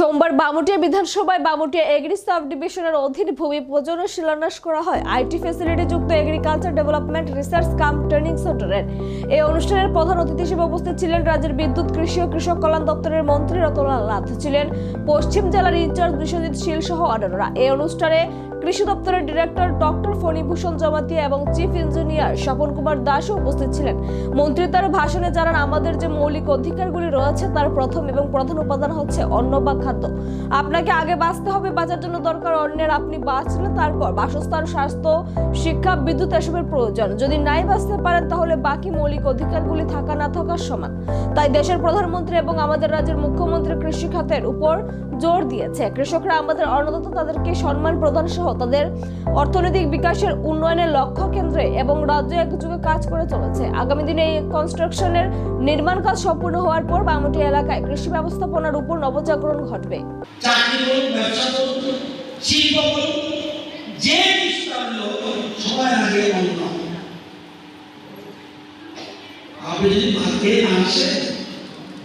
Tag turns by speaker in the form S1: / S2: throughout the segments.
S1: সোমবার বামুটিয়া বিধানসভায় Bamutia agri sub ডিভিশনের অধীন ভূমি প্রযোজনা শিলান্যাস করা হয়। আইটি ফ্যাসিলিটি যুক্ত agriculture development research cum training সেন্টারের এই অনুষ্ঠানের প্রধান অতিথি হিসেবে উপস্থিত ছিলেন রাজ্যের বিদ্যুৎ, কৃষি ও কৃষক কল্যাণ দপ্তরের মন্ত্রী রতনলাল নাথ। ছিলেন পশ্চিম জেলার ইনচার্জ বিশ্বজিৎ শীল সহ অন্যান্যরা। এই অনুষ্ঠানে কৃষি দপ্তরের ডিরেক্টর ডক্টর ফণিভূষণ জমাতিয়া এবং চিফ ইঞ্জিনিয়ার স্বপন কুমার দাসও উপস্থিত ছিলেন। মন্ত্রী তার ভাষণে জানান, আমাদের যে মৌলিক অধিকারগুলি রয়েছে তার প্রথম এবং প্রধান উপাদান হচ্ছে অন্ন বা খাদ্য। আপনাকে আগে বাঁচতে হবে, বাঁচার জন্য দরকার অন্যের আপনি বাঁচলে তারপর বাসস্থান, স্বাস্থ্য, শিক্ষা, বিদ্যুৎ এসবের প্রয়োজন। যদি নাই বাঁচতে পারেন, তাহলে বাকি মৌলিক অধিকারগুলি থাকা না থাকার সমান। তাই দেশের প্রধানমন্ত্রী এবং আমাদের রাজ্যের মুখ্যমন্ত্রী কৃষি খাতের উপর জোর দিয়েছে। কৃষকরা আমাদের অন্নদাতা, তাদেরকে সম্মান প্রদান সহ তাদের অর্থনৈতিক বিকাশের উন্নয়নের লক্ষ্য কেন্দ্রে এবং রাজ্য একযোগে কাজ করে চলেছে। আগামী দিনে এই কনস্ট্রাকশনের নির্মাণ কাজ সম্পূর্ণ হওয়ার পর বামুটি এলাকায় কৃষি ব্যবস্থাপনার উপর নবজাগরণ ঘটবে।
S2: আপনি যদি ভাত খেয়ে না আসেন,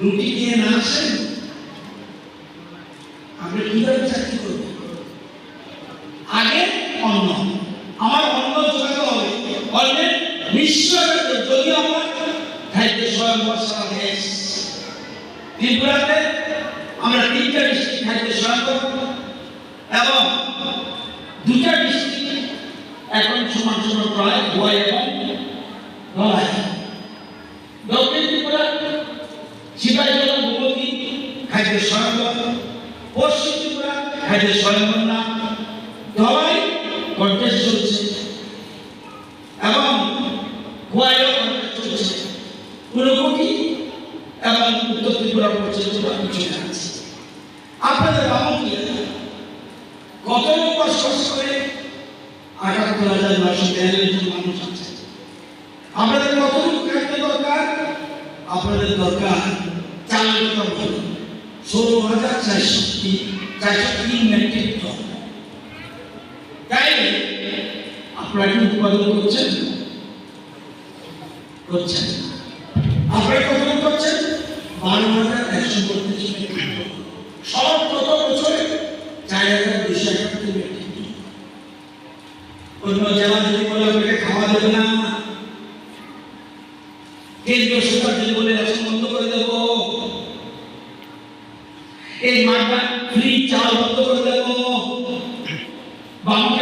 S2: রুটি খেয়ে না আসেন আপনি কীভাবে চাকরি করবেন আগে অন্ন আমার অন্ন জোগাতে হবে। অন্যের নিশ্চয় যদি আমার খাদ্য স্বয়ংবর সারা দেশ ত্রিপুরাতে আমরা তিনটা ডিস্ট্রিক্ট খাদ্য স্বয়ংবর এবং দুটা ডিস্ট্রিক্ট এখন সমান সমান প্রায় গোয়া এবং দক্ষিণ ত্রিপুরা সিপাহীজলা ভূপতি খাদ্য স্বয়ংবর পশ্চিম ত্রিপুরা, খাদ্য স্বয়ংবর না। ধলাই কন্টেস্ট চলছে এবং গোয়ায়ও কন্টেস্ট চলছে ঊনকোটি এবং উত্তর ত্রিপুরা পর্যন্ত আমি চলে আসছি আপনাদের বামুকিয়া কত বছর করে? আটাত্তর হাজার নয়শো জন মানুষ আছে। আপনাদের কতটুকু খাদ্য দরকার? আপনাদের দরকার কথা বলুন ষোলো হাজার চারশো চারশো তিন মেট্রিক টন তাই আপনারা উৎপাদন করছেন? করছেন। আপনারা কতটুকু করছেন? বারো হাজার একশো বত্রিশ সব কত বছরে চার হাজার দুশো অন্য জেলা যদি বলে আপনাকে খাওয়া দেবে না, কেন্দ্রীয় সরকার যদি বলে রেশন বন্ধ করে দেব, এই মাঠটা ফ্রি চাল বন্ধ করে দেব বামুকে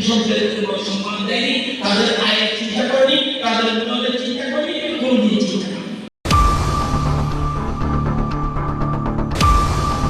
S2: কিশোর ছেলেদের সম্মান দেয়নি তাদের আয়ের চিন্তা করেনি তাদের